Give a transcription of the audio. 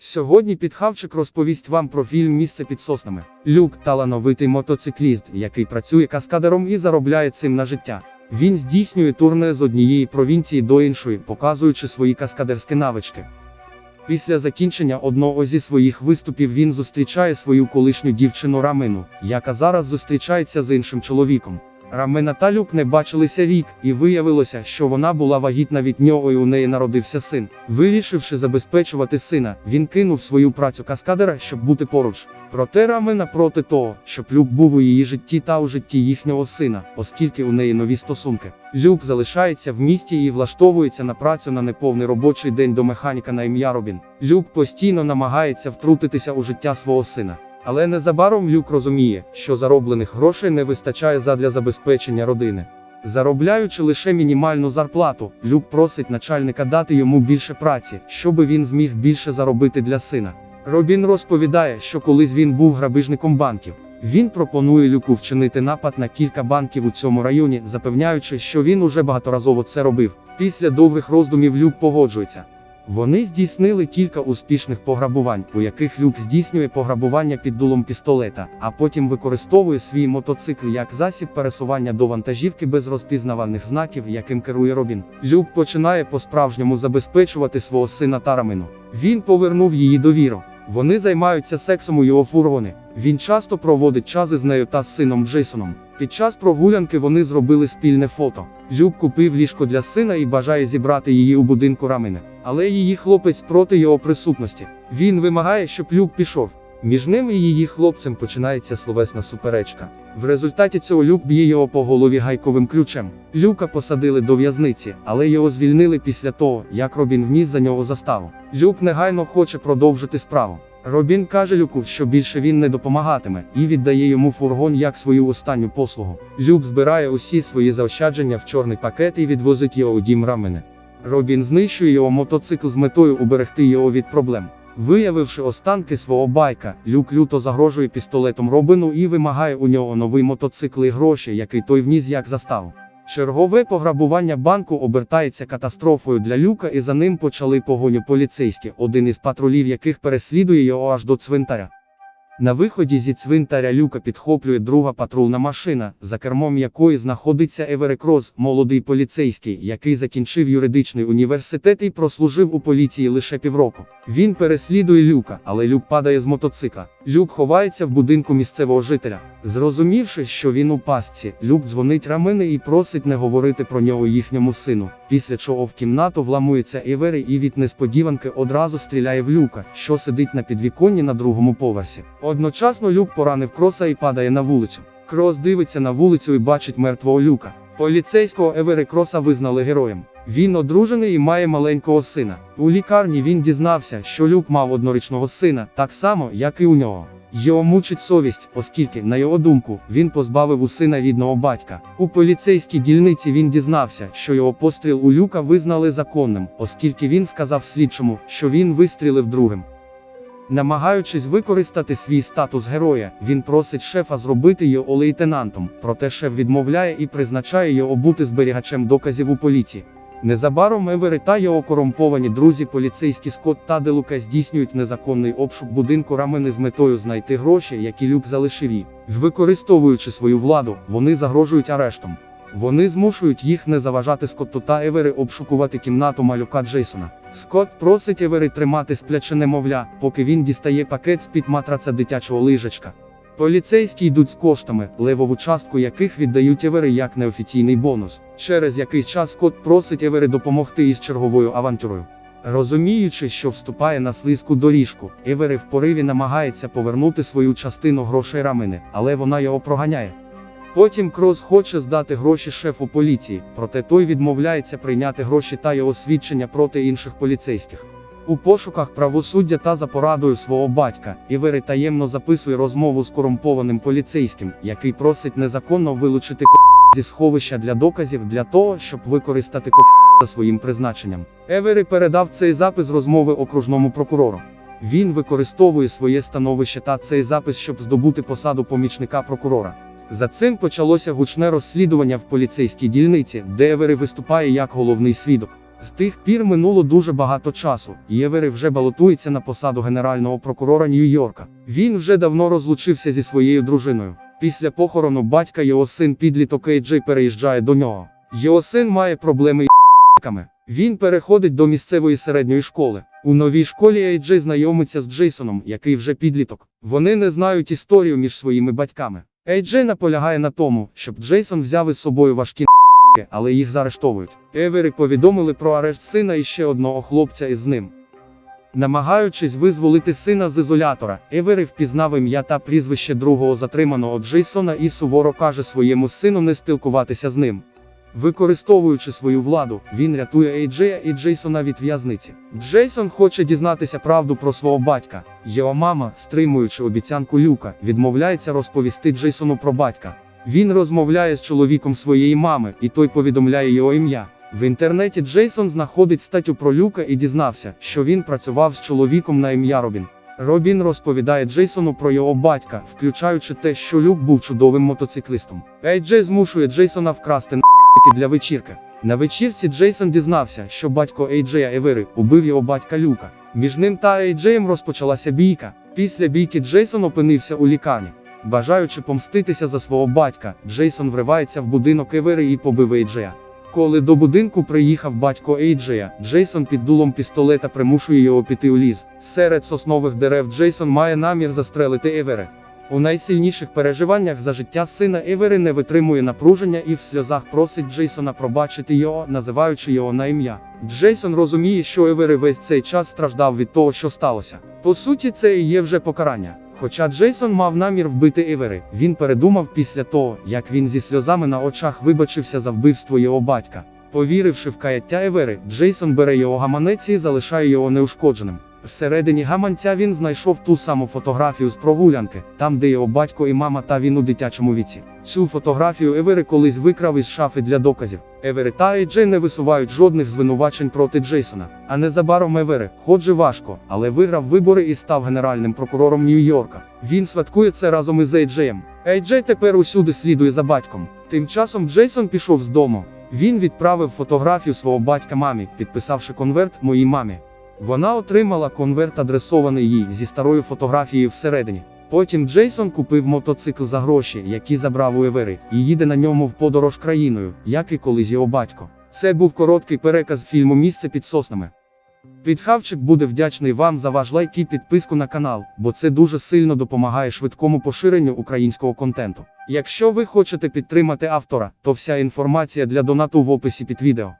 Сьогодні підхавчик розповість вам про фільм Місце під соснами. Люк талановитий мотоцикліст, який працює каскадером і заробляє цим на життя. Він здійснює турне з однієї провінції до іншої, показуючи свої каскадерські навички. Після закінчення одного зі своїх виступів він зустрічає свою колишню дівчину Рамину, яка зараз зустрічається з іншим чоловіком. Рамина та Люк не бачилися рік, і виявилося, що вона була вагітна від нього і у неї народився син. Вирішивши забезпечувати сина, він кинув свою працю каскадера, щоб бути поруч. Проте Рамина проти того, щоб Люк був у її житті та у житті їхнього сина, оскільки у неї нові стосунки. Люк залишається в місті і влаштовується на працю на неповний робочий день до механіка на ім'я Робін. Люк постійно намагається втрутитися у життя свого сина. Але незабаром Люк розуміє, що зароблених грошей не вистачає задля забезпечення родини. Заробляючи лише мінімальну зарплату, Люк просить начальника дати йому більше праці, щоби він зміг більше заробити для сина. Робін розповідає, що колись він був грабіжником банків. Він пропонує Люку вчинити напад на кілька банків у цьому районі, запевняючи, що він уже багаторазово це робив. Після довгих роздумів Люк погоджується. Вони здійснили кілька успішних пограбувань, у яких Люк здійснює пограбування під дулом пістолета, а потім використовує свій мотоцикл як засіб пересування до вантажівки без розпізнавальних знаків, яким керує Робін. Люк починає по-справжньому забезпечувати свого сина Тарамину. Він повернув її довіру. Вони займаються сексом у його фургони. Він часто проводить час із нею та з сином Джейсоном. Під час прогулянки вони зробили спільне фото. Люк купив ліжко для сина і бажає зібрати її у будинку Рамини. Але її хлопець проти його присутності. Він вимагає, щоб Люк пішов. Між ним і її хлопцем починається словесна суперечка. В результаті цього Люк б'є його по голові гайковим ключем. Люка посадили до в'язниці, але його звільнили після того, як Робін вніс за нього заставу. Люк негайно хоче продовжити справу. Робін каже Люку, що більше він не допомагатиме, і віддає йому фургон як свою останню послугу. Люк збирає усі свої заощадження в чорний пакет і відвозить його у дім Рамени. Робін знищує його мотоцикл з метою уберегти його від проблем. Виявивши останки свого байка, Люк люто загрожує пістолетом Робину і вимагає у нього новий мотоцикл і гроші, який той вніс як заставу. Чергове пограбування банку обертається катастрофою для Люка і за ним почали погоню поліцейські, один із патрулів яких переслідує його аж до цвинтаря. На виході зі цвинтаря Люка підхоплює друга патрульна машина, за кермом якої знаходиться Еверек Роз, молодий поліцейський, який закінчив юридичний університет і прослужив у поліції лише півроку. Він переслідує Люка, але Люк падає з мотоцикла. Люк ховається в будинку місцевого жителя. Зрозумівши, що він у пастці, Люк дзвонить Рамини і просить не говорити про нього їхньому сину. Після чого в кімнату вламується Евери і від несподіванки одразу стріляє в Люка, що сидить на підвіконні на другому поверсі. Одночасно Люк поранив кроса і падає на вулицю. Крос дивиться на вулицю і бачить мертвого Люка. Поліцейського Евери Кроса визнали героєм. Він одружений і має маленького сина. У лікарні він дізнався, що Люк мав однорічного сина, так само, як і у нього. Його мучить совість, оскільки, на його думку, він позбавив у сина рідного батька. У поліцейській дільниці він дізнався, що його постріл у люка визнали законним, оскільки він сказав слідчому, що він вистрілив другим. Намагаючись використати свій статус героя, він просить шефа зробити його лейтенантом, проте шеф відмовляє і призначає його бути зберігачем доказів у поліції. Незабаром Евери та його корумповані друзі поліцейські Скотт та Делука здійснюють незаконний обшук будинку Рамени з метою знайти гроші, які люк залишив їй. Використовуючи свою владу, вони загрожують арештом. Вони змушують їх не заважати Скотту та Евери обшукувати кімнату малюка Джейсона. Скотт просить Евери тримати спляче немовля, поки він дістає пакет з-під матраца дитячого лижачка. Поліцейські йдуть з коштами, левову частку яких віддають Евери як неофіційний бонус. Через якийсь час Скотт просить Евери допомогти із черговою авантюрою. Розуміючи, що вступає на слизьку доріжку, Евери в пориві намагається повернути свою частину грошей рамини, але вона його проганяє. Потім Крос хоче здати гроші шефу поліції, проте той відмовляється прийняти гроші та його свідчення проти інших поліцейських. У пошуках правосуддя та за порадою свого батька, Івери таємно записує розмову з корумпованим поліцейським, який просить незаконно вилучити ко зі сховища для доказів для того, щоб використати ко за своїм призначенням. Евери передав цей запис розмови окружному прокурору. Він використовує своє становище та цей запис, щоб здобути посаду помічника прокурора. За цим почалося гучне розслідування в поліцейській дільниці, де Евери виступає як головний свідок. З тих пір минуло дуже багато часу, і Евери вже балотується на посаду генерального прокурора Нью-Йорка. Він вже давно розлучився зі своєю дружиною. Після похорону батька його син підліток Ейджей переїжджає до нього. Його син має проблеми із **ками. Він переходить до місцевої середньої школи. У новій школі Ейджей знайомиться з Джейсоном, який вже підліток. Вони не знають історію між своїми батьками. Ейджей наполягає на тому, щоб Джейсон взяв із собою важкі але їх заарештовують. Евери повідомили про арешт сина і ще одного хлопця із ним. Намагаючись визволити сина з ізолятора, Евери впізнав ім'я та прізвище другого затриманого Джейсона і суворо каже своєму сину не спілкуватися з ним. Використовуючи свою владу, він рятує Ейджея і Джейсона від в'язниці. Джейсон хоче дізнатися правду про свого батька. Його мама, стримуючи обіцянку Люка, відмовляється розповісти Джейсону про батька. Він розмовляє з чоловіком своєї мами, і той повідомляє його ім'я. В інтернеті Джейсон знаходить статтю про Люка і дізнався, що він працював з чоловіком на ім'я Робін. Робін розповідає Джейсону про його батька, включаючи те, що Люк був чудовим мотоциклистом. Ейджей змушує Джейсона вкрасти на**ки для вечірки. На вечірці Джейсон дізнався, що батько Ейджея Евери убив його батька Люка. Між ним та Ейджеєм розпочалася бійка. Після бійки Джейсон опинився у лікарні. Бажаючи помститися за свого батька, Джейсон вривається в будинок Евери і побив Ейджея. Коли до будинку приїхав батько Ейджея, Джейсон під дулом пістолета примушує його піти у ліс. Серед соснових дерев Джейсон має намір застрелити Евери. У найсильніших переживаннях за життя сина Евери не витримує напруження і в сльозах просить Джейсона пробачити його, називаючи його на ім'я. Джейсон розуміє, що Евери весь цей час страждав від того, що сталося. По суті, це і є вже покарання. Хоча Джейсон мав намір вбити Евери, він передумав після того, як він зі сльозами на очах вибачився за вбивство його батька. Повіривши в каяття Евери, Джейсон бере його гаманець і залишає його неушкодженим. Всередині гаманця він знайшов ту саму фотографію з прогулянки, там де його батько і мама та він у дитячому віці. Цю фотографію Евери колись викрав із шафи для доказів. Евери та Ейджей не висувають жодних звинувачень проти Джейсона. А незабаром Евери, хоч і важко, але виграв вибори і став генеральним прокурором Нью-Йорка. Він святкує це разом із Ейджеєм. Ейджей тепер усюди слідує за батьком. Тим часом Джейсон пішов з дому. Він відправив фотографію свого батька мамі, підписавши конверт моїй мамі. Вона отримала конверт, адресований їй зі старою фотографією всередині. Потім Джейсон купив мотоцикл за гроші, які забрав у Евери, і їде на ньому в подорож країною, як і колись його батько. Це був короткий переказ фільму Місце під соснами. Підхавчик буде вдячний вам за ваш лайк і підписку на канал, бо це дуже сильно допомагає швидкому поширенню українського контенту. Якщо ви хочете підтримати автора, то вся інформація для донату в описі під відео.